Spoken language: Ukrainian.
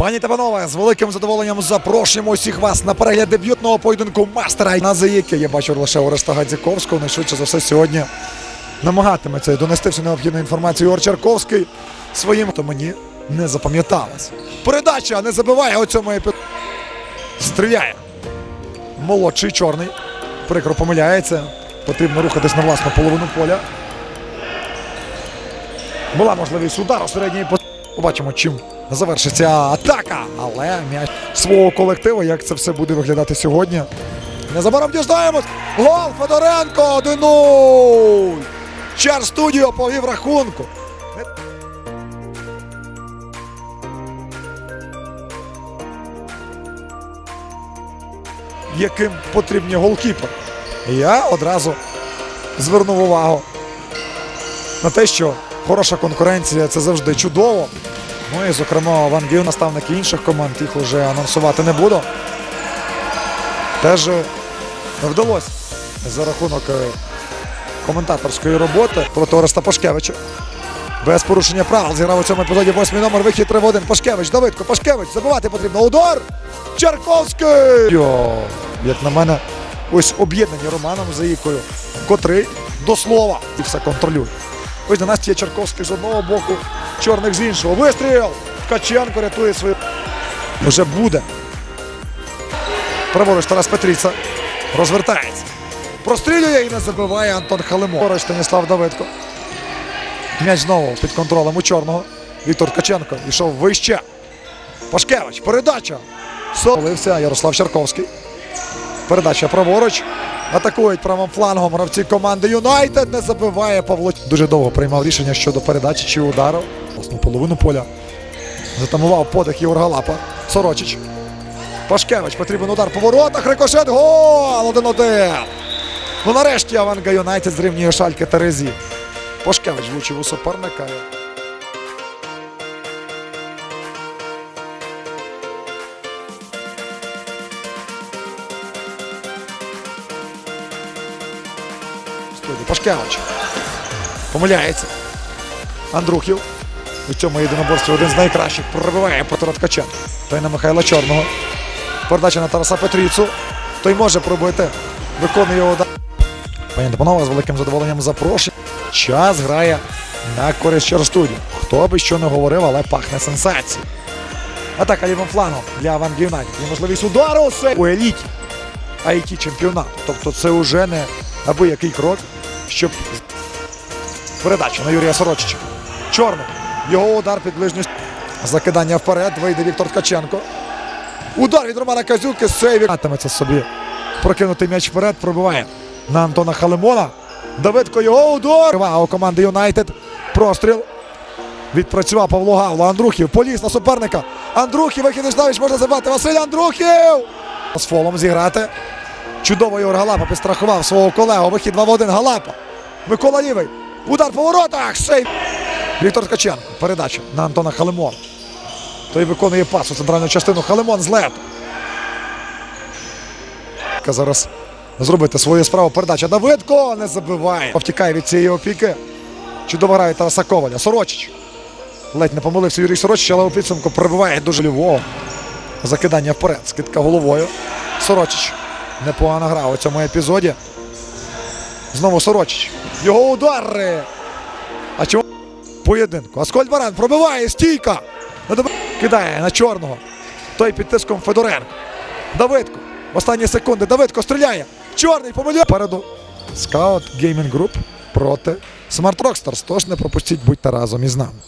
Пані та панове, з великим задоволенням запрошуємо усіх вас на перегляд дебютного поєдинку мастера на заїки. Я бачу лише Ореста Гадзіковського. Найшвидше за все сьогодні намагатиметься донести всю необхідну інформацію Ігор Чарковський своїм, то мені не запам'яталось. Передача не забиває у цьому епізоді. Стріляє. Молодший чорний. Прикро помиляється. Потрібно рухатись на власну половину поля. Була можливість удару середньої по... Побачимо, чим завершиться атака. Але м'яч свого колективу, як це все буде виглядати сьогодні. Незабаром дізнаємось. Гол Федоренко 1-0. Чар студіо повів рахунку. Яким потрібні голкіпер. Я одразу звернув увагу на те, що хороша конкуренція це завжди чудово. Ну і, зокрема, Ван Гіл, наставники інших команд, їх вже анонсувати не буду. Теж е, вдалося за рахунок е, коментаторської роботи проти Ореста Пашкевича. Без порушення правил зіграв у цьому епізоді восьмий номер, вихід 3 в 1. Пашкевич, Давидко, Пашкевич, забивати потрібно. Удар! Чарковський! Йо, як на мене, ось об'єднані Романом Заїкою, котрий до слова і все контролює. Ось династія Чарковських з одного боку, чорних з іншого. Вистріл! Ткаченко рятує свою. Вже буде. Праворуч Тарас Петріца. Розвертається. Прострілює і не забиває Антон Халимо. Поруч Станіслав Давидко. М'яч знову під контролем у чорного. Віктор Ткаченко йшов вище. Пашкевич. Передача. Солився Ярослав Чарковський. Передача праворуч. Атакують правим флангом гравці команди Юнайтед. Не забиває Павло. Дуже довго приймав рішення щодо передачі чи удару. Власну половину поля. Затамував подих Ігор Галапа. Сорочич. Пашкевич. Потрібен удар по воротах. Рикошет. Гол! 1-1. Ну нарешті Аванга Юнайтед зрівнює шальки Терезі. Пашкевич влучив у суперника. Пашкевич. Помиляється. Андрухів. У цьому єдиноборстві один з найкращих пробиває Петро Ткаченко. Той на Михайла Чорного. Передача на Тараса Петріцу. Той може пробити. Виконує удар. Пані та з великим задоволенням запрошую. Час грає на користь Черстудію. Хто би що не говорив, але пахне сенсацією. Атака лівим флангом для Ван Юнайтед. Є можливість удару Це у еліті. IT чемпіонату. Тобто це вже не аби який крок, щоб передача на Юрія Сорочича. Чорний. Його удар під ближню. Закидання вперед. Вийде Віктор Ткаченко. Удар від Романа Казюки. Сейві. Матиметься собі. Прокинутий м'яч вперед. Пробиває на Антона Халимона. Давидко його удар. Увага у команди Юнайтед. Простріл. Відпрацював Павло Гавло. Андрухів поліз на суперника. Андрухів, вихід Іштавич можна забрати. Василь Андрухів! З фолом зіграти. Чудово Ігор Галапа підстрахував свого колегу. Вихід 2 в 1. Галапа. Микола Лівий. Удар по воротах. Сейв. Віктор Ткаченко. Передача на Антона Халимон. Той виконує пас у центральну частину. Халимон з лету. Зараз зробити свою справу. Передача Давидко не забиває. Втікає від цієї опіки. Чудово грає Тараса Коваля. Сорочич. Ледь не помилився Юрій Сорочич, але у підсумку прибиває дуже лівого. Закидання вперед. Скидка головою. Сорочич. Непогана гра у цьому епізоді. Знову Сорочич. Його удари. Поєдинку. Аскольд Баран пробиває. Стійка. Кидає на чорного. Той під тиском Федоренко. Давидко. В останні секунди. Давидко стріляє. Чорний помилює. Переду. Скаут Gaming Group проти Smart Rockstars. Тож не пропустіть, будьте разом із нами.